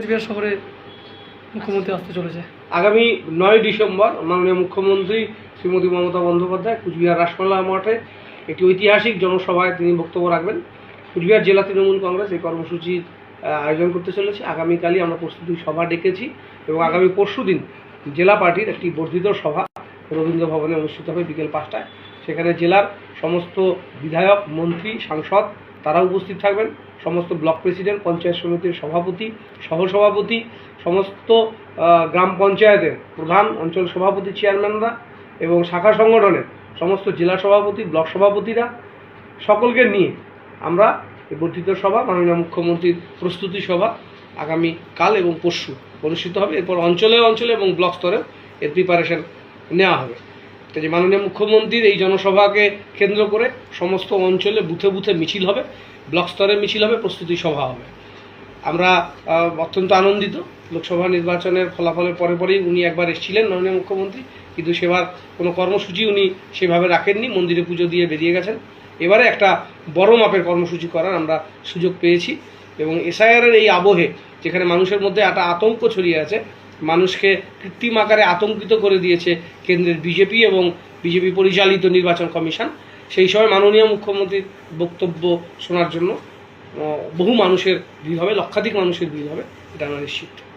কোচবিহার শহরে মুখ্যমন্ত্রী আসতে চলেছে। আগামী নয় ডিসেম্বর মাননীয় মুখ্যমন্ত্রী শ্রীমতী মমতা বন্দ্যোপাধ্যায় কুচবিহার রাসমেলা মাঠে একটি ঐতিহাসিক জনসভায় তিনি বক্তব্য রাখবেন। কুচবিহার জেলা তৃণমূল কংগ্রেস এই কর্মসূচির আয়োজন করতে চলেছে। আগামীকালই আমরা প্রস্তুতি সভা ডেকেছি এবং আগামী পরশু দিন জেলা পার্টির একটি বর্ধিত সভা রবীন্দ্র ভবনে অনুষ্ঠিত হবে বিকেল পাঁচটায়। সেখানে জেলার সমস্ত বিধায়ক, মন্ত্রী, সাংসদ তারা উপস্থিত থাকবেন। সমস্ত ব্লক প্রেসিডেন্ট, পঞ্চায়েত সমিতির সভাপতি, সহসভাপতি, সমস্ত গ্রাম পঞ্চায়েতের প্রধান অঞ্চল সভাপতি, চেয়ারম্যানরা এবং শাখা সংগঠনের সমস্ত জেলা সভাপতি, ব্লক সভাপতিরা সকলকে নিয়ে আমরা বর্ধিত সভা, মাননীয় মুখ্যমন্ত্রীর প্রস্তুতি সভা আগামী কাল এবং পরশু অনুষ্ঠিত হবে। এরপর অঞ্চলে অঞ্চলে এবং ব্লক স্তরে এর প্রিপারেশন নেওয়া হবে। যে মাননীয় মুখ্যমন্ত্রীর এই জনসভাকে কেন্দ্র করে সমস্ত অঞ্চলে বুথে বুথে মিছিল হবে, ব্লক স্তরে মিছিল হবে, প্রস্তুতি সভা হবে। আমরা অত্যন্ত আনন্দিত। লোকসভা নির্বাচনের ফলাফলের পরে পরেই উনি একবার এসেছিলেন মাননীয় মুখ্যমন্ত্রী, কিন্তু সেবার কোনো কর্মসূচি উনি সেভাবে রাখেননি, মন্দিরে পুজো দিয়ে বেরিয়ে গেছেন। এবারে একটা বড় মাপের কর্মসূচি করার আমরা সুযোগ পেয়েছি এবং এসআইআরের এই আবহে, যেখানে মানুষের মধ্যে একটা আতঙ্ক ছড়িয়ে আছে মানুষকে কৃত্রিম আকারে আতঙ্কিত করে দিয়েছে কেন্দ্রের বিজেপি এবং বিজেপি পরিচালিত নির্বাচন কমিশন। সেই সময় মাননীয় মুখ্যমন্ত্রীর বক্তব্য শোনার জন্য বহু মানুষের ভিড় হবে, লক্ষাধিক মানুষের ভিড় হবে, এটা আমরা নিশ্চিত।